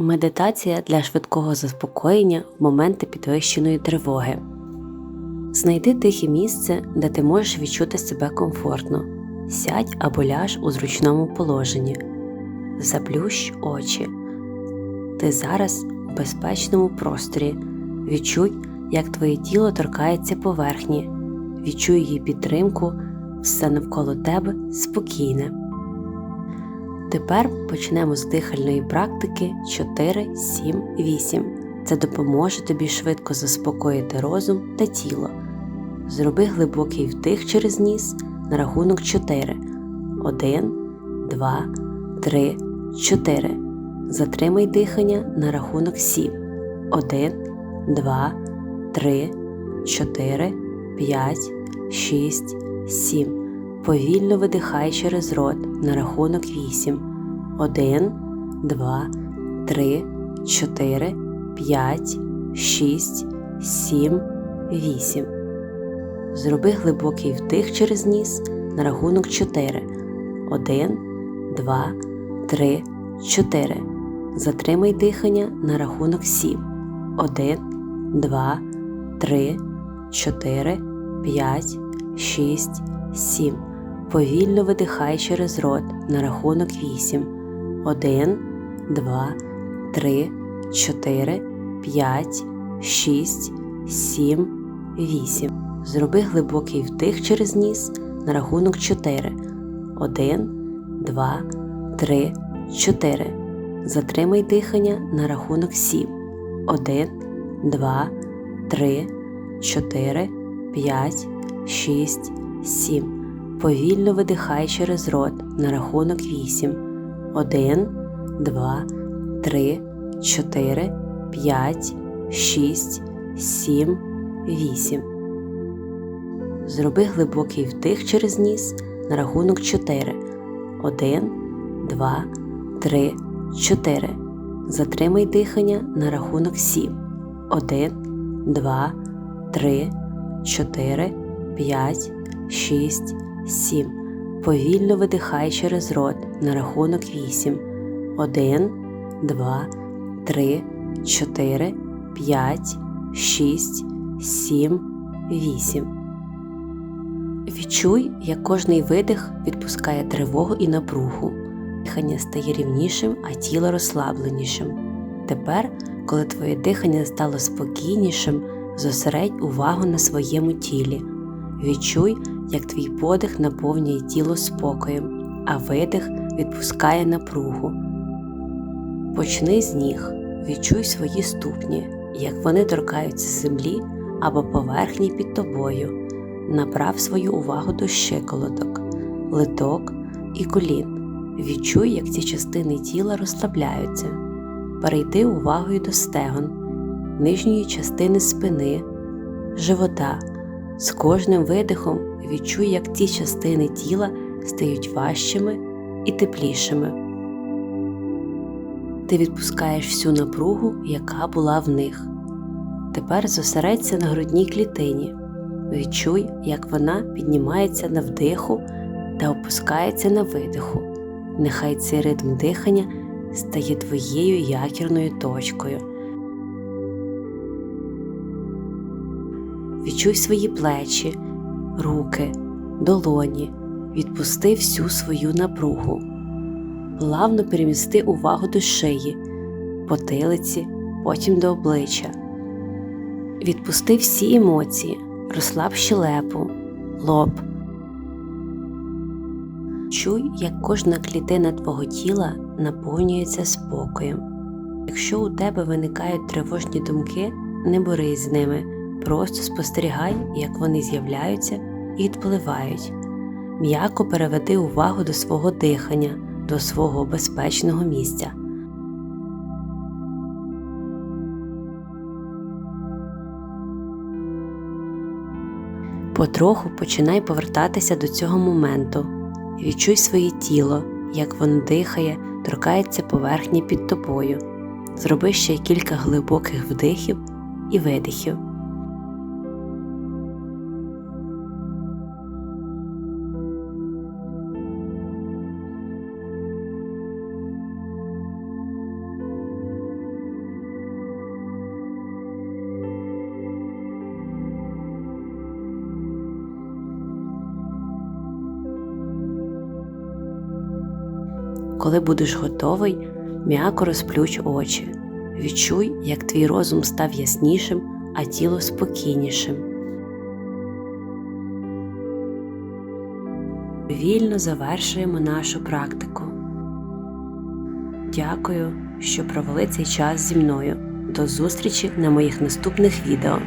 Медитація для швидкого заспокоєння в моменти підвищеної тривоги. Знайди тихе місце, де ти можеш відчути себе комфортно. Сядь або ляж у зручному положенні. Заплющ очі. Ти зараз у безпечному просторі. Відчуй, як твоє тіло торкається поверхні. Відчуй її підтримку, все навколо тебе спокійне. Тепер почнемо з дихальної практики 4, 7, 8. Це допоможе тобі швидко заспокоїти розум та тіло. Зроби глибокий вдих через ніс на рахунок 4. 1, 2, 3, 4. Затримай дихання на рахунок 7. 1, 2, 3, 4, 5, 6, 7. Повільно видихай через рот на рахунок 8. 1, 2, 3, 4, 5, 6, 7, 8. Зроби глибокий вдих через ніс на рахунок 4. 1, 2, 3, 4. Затримай дихання на рахунок 7. 1, 2, 3, 4, 5, 6, 7. Повільно видихай через рот на рахунок 8. 1, 2, 3, 4, 5, 6, 7, 8. Зроби глибокий вдих через ніс на рахунок 4. 1, 2, 3, 4. Затримай дихання на рахунок 7. 1, 2, 3, 4, 5, 6, 7. Повільно видихай через рот на рахунок 8. 1, 2, 3, 4, 5, 6, 7, 8. Зроби глибокий вдих через ніс на рахунок 4. 1, 2, 3, 4. Затримай дихання на рахунок 7. 1, 2, 3, 4, 5, 6, 7. Повільно видихай через рот на рахунок 8. 1, 2, 3, 4, 5, 6, 7, 8. Відчуй, як кожний видих відпускає тривогу і напругу. Дихання стає рівнішим, а тіло розслабленішим. Тепер, коли твоє дихання стало спокійнішим, зосередь увагу на своєму тілі. Відчуй, як твій подих наповнює тіло спокоєм, а видих відпускає напругу. Почни з ніг, відчуй свої ступні, як вони торкаються землі або поверхні під тобою. Направ свою увагу до щиколоток, литок і колін. Відчуй, як ці частини тіла розслабляються. Перейди увагою до стегон, нижньої частини спини, живота. З кожним видихом відчуй, як ці частини тіла стають важчими і теплішими. Ти відпускаєш всю напругу, яка була в них. Тепер зосередься на грудній клітині. Відчуй, як вона піднімається на вдиху та опускається на видиху. Нехай цей ритм дихання стає твоєю якірною точкою. Відчуй свої плечі, руки, долоні, відпусти всю свою напругу. Плавно перемісти увагу до шиї, потилиці, потім до обличчя. Відпусти всі емоції, розслаб щелепу, лоб. Чуй, як кожна клітина твого тіла наповнюється спокоєм. Якщо у тебе виникають тривожні думки, не борись з ними, просто спостерігай, як вони з'являються і відпливають. М'яко переведи увагу до свого дихання, до свого безпечного місця. Потроху починай повертатися до цього моменту. Відчуй своє тіло, як воно дихає, торкається поверхні під тобою. Зроби ще кілька глибоких вдихів і видихів. Коли будеш готовий, м'яко розплющ очі. Відчуй, як твій розум став яснішим, а тіло спокійнішим. Вільно завершуємо нашу практику. Дякую, що провели цей час зі мною. До зустрічі на моїх наступних відео.